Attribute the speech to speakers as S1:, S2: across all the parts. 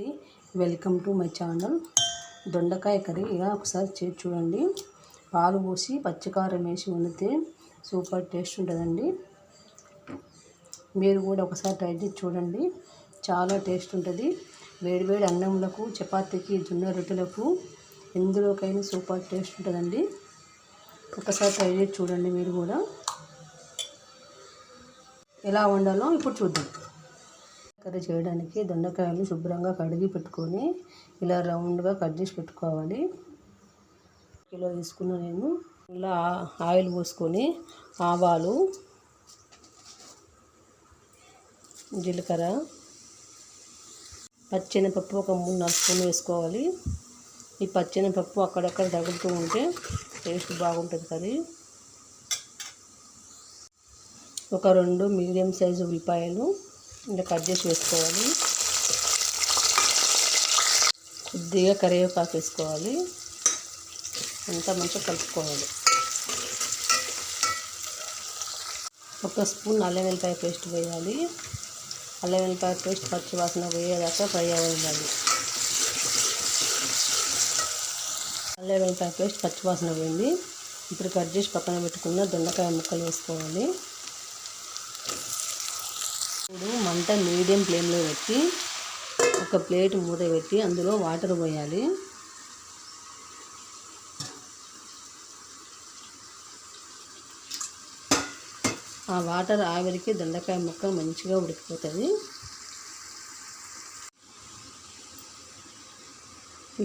S1: అండి. Welcome to my channel దొండకాయ curry ఇలా ఒకసారి చేసి చూడండి. పాలు పోసి పచ్చికారం వేసి వండితే సూపర్ టేస్ట్ ఉంటుందండి. మీరు కూడా ఒకసారి ట్రై చేసి చూడండి. చాలా టేస్ట్ ఉంటుంది. వేడివేడి అన్నంలకు చపాతీకి జొన్న రొట్టెలకు ఎందులోకైనా సూపర్ టేస్ట్ ఉంటుందండి. ఒకసారి ట్రై చేసి చూడండి మీరు కూడా. ఎలా వండాలో ఇప్పుడు చూద్దాం. కర్రీ చేయడానికి దొండకాయలు శుభ్రంగా కడిగి పెట్టుకొని ఇలా రౌండ్గా కట్ చేసి పెట్టుకోవాలి. కిలో తీసుకున్న నేను. ఇలా ఆయిల్ పోసుకొని ఆవాలు జీలకర్ర పచ్చెనపప్పు ఒక మూడు నాలుగు స్పూన్లు వేసుకోవాలి. ఈ పచ్చెనపప్పు అక్కడక్కడ తగులుతూ ఉంటే టేస్ట్ బాగుంటుంది కర్రీ. ఒక రెండు మీడియం సైజు ఉల్లిపాయలు ఇలా కట్ చేసి వేసుకోవాలి. కొద్దిగా కరివేపాకు వేసుకోవాలి. అంతా మంచిగా కలుపుకోవాలి. ఒక స్పూన్ అల్లం వెల్లిపాయ పేస్ట్ వేయాలి. అల్లం వెల్లిపాయ పేస్ట్ పచ్చి వాసన పోయేదాకా ఫ్రై అవ్వాలి అల్లం వెల్లిపాయ పేస్ట్ పచ్చి వాసన పోయింది. ఇప్పుడు కట్ చేసి పక్కన పెట్టుకున్న దొండకాయ ముక్కలు వేసుకోవాలి. ఇప్పుడు మంట మీడియం ఫ్లేమ్లో పెట్టి ఒక ప్లేట్ మూత పెట్టి అందులో వాటర్ పోయాలి. ఆ వాటర్ ఆవిరికి దొండకాయ ముక్క మంచిగా ఉడికిపోతుంది.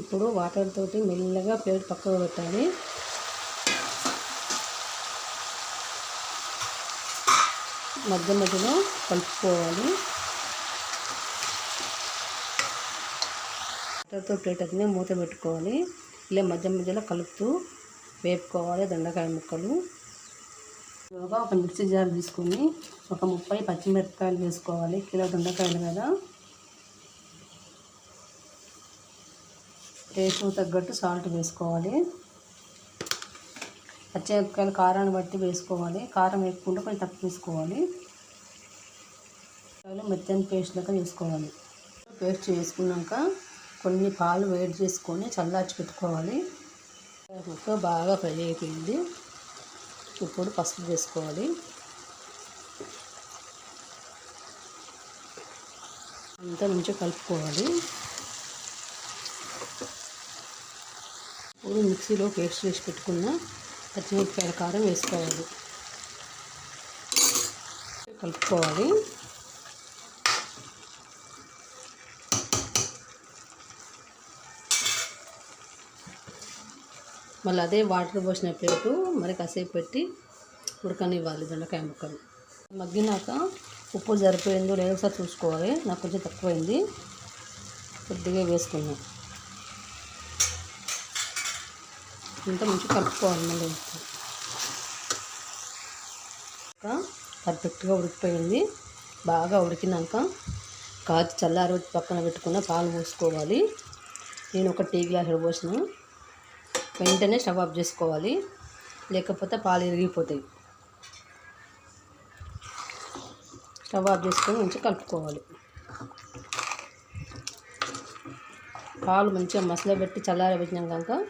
S1: ఇప్పుడు వాటర్ తోటి మెల్లగా ప్లేట్ పక్కకు పెట్టాలి. మధ్య మధ్యలో కలుపుకోవాలి. వాటర్తో ప్లేట్ మూత పెట్టుకోవాలి. ఇలా మధ్య మధ్యలో కలుపుతూ వేపుకోవాలి దొండకాయ ముక్కలు. ఒక మిక్సీ జార్ తీసుకొని ఒక ముప్పై పచ్చిమిరపకాయలు వేసుకోవాలి. కిలో దొండకాయలు కదా. టేస్ట్ తగ్గట్టు సాల్ట్ వేసుకోవాలి. పచ్చిమిరపకాయలు కారాన్ని బట్టి వేసుకోవాలి. కారం వేసుకుంటే కొంచెం తక్కువ వేసుకోవాలి. మెత్తని పేస్ట్ లెక్క చేసుకోవాలి. పేస్ట్ చేసుకున్నాక కొన్ని పాలు వేడి చేసుకొని చల్లార్చి పెట్టుకోవాలి. ముక్క బాగా ఫ్రై అయిపోయింది. ఇప్పుడు పసుపు వేసుకోవాలి. అంతా మంచిగా కలుపుకోవాలి. ఇప్పుడు మిక్సీలో పేస్ట్ చేసి పెట్టుకున్న పచ్చిమిరపకాయల కారం వేసుకోవాలి. కలుపుకోవాలి. మళ్ళీ అదే వాటర్ పోసిన ప్లేటు మరి కాసేపు పెట్టి ఉడకనివ్వాలి దొండకాయ ముక్కలు. మగ్గినాక ఉప్పు సరిపోయిందో లేదో ఒకసారి చూసుకోవాలి. నాకు కొంచెం తక్కువైంది. కొద్దిగా వేసుకున్నాను. ఇంత మంచిగా కలుపుకోవాలి మళ్ళీ. పర్ఫెక్ట్గా ఉడికిపోయింది. బాగా ఉడికినాక కాచి చల్లారి పక్కన పెట్టుకున్న పాలు పోసుకోవాలి. నేను ఒక టీ గ్లాస్ పోసిన. వెంటనే స్టవ్ ఆఫ్ చేసుకోవాలి. లేకపోతే పాలు ఇరిగిపోతాయి. స్టవ్ ఆఫ్ చేసుకొని మంచిగా కలుపుకోవాలి. పాలు మంచిగా మసలో పెట్టి చల్లారపెట్టినాక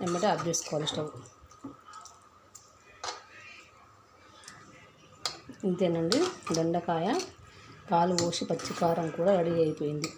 S1: వెంబడి ఆఫ్ చేసుకోవాలి స్టవ్. ఇంతేనండి దొండకాయ పాలు పోసి పచ్చికారం కూడా రెడీ అయిపోయింది.